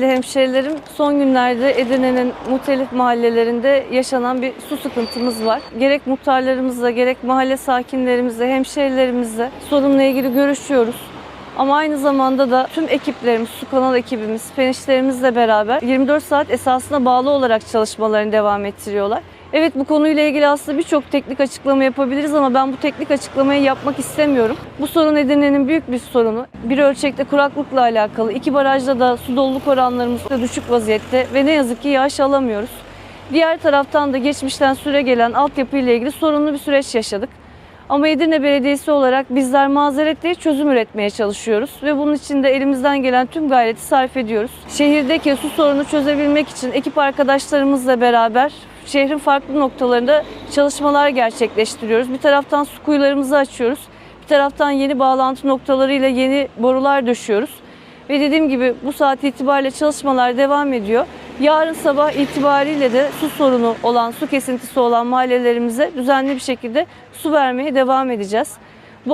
Hemşehrilerim son günlerde Edirne'nin muhtelif mahallelerinde yaşanan bir su sıkıntımız var. Gerek muhtarlarımızla gerek mahalle sakinlerimizle, hemşehrilerimizle sorunla ilgili görüşüyoruz. Ama aynı zamanda da tüm ekiplerimiz, su kanal ekibimiz, penişlerimizle beraber 24 saat esasına bağlı olarak çalışmalarını devam ettiriyorlar. Evet bu konuyla ilgili aslında birçok teknik açıklama yapabiliriz ama ben bu teknik açıklamayı yapmak istemiyorum. Bu sorun Edirne'nin büyük bir sorunu. Bir ölçekte kuraklıkla alakalı. iki barajda da su doluluk oranlarımız da düşük vaziyette ve ne yazık ki yağış alamıyoruz. Diğer taraftan da geçmişten süre gelen altyapı ile ilgili sorunlu bir süreç yaşadık. Ama Edirne Belediyesi olarak bizler mazeret değil çözüm üretmeye çalışıyoruz ve bunun için de elimizden gelen tüm gayreti sarf ediyoruz. Şehirdeki su sorunu çözebilmek için ekip arkadaşlarımızla beraber şehrin farklı noktalarında çalışmalar gerçekleştiriyoruz. Bir taraftan su kuyularımızı açıyoruz. Bir taraftan yeni bağlantı noktalarıyla yeni borular döşüyoruz. Ve dediğim gibi bu saat itibariyle çalışmalar devam ediyor. Yarın sabah itibariyle de su sorunu olan, su kesintisi olan mahallelerimize düzenli bir şekilde su vermeye devam edeceğiz.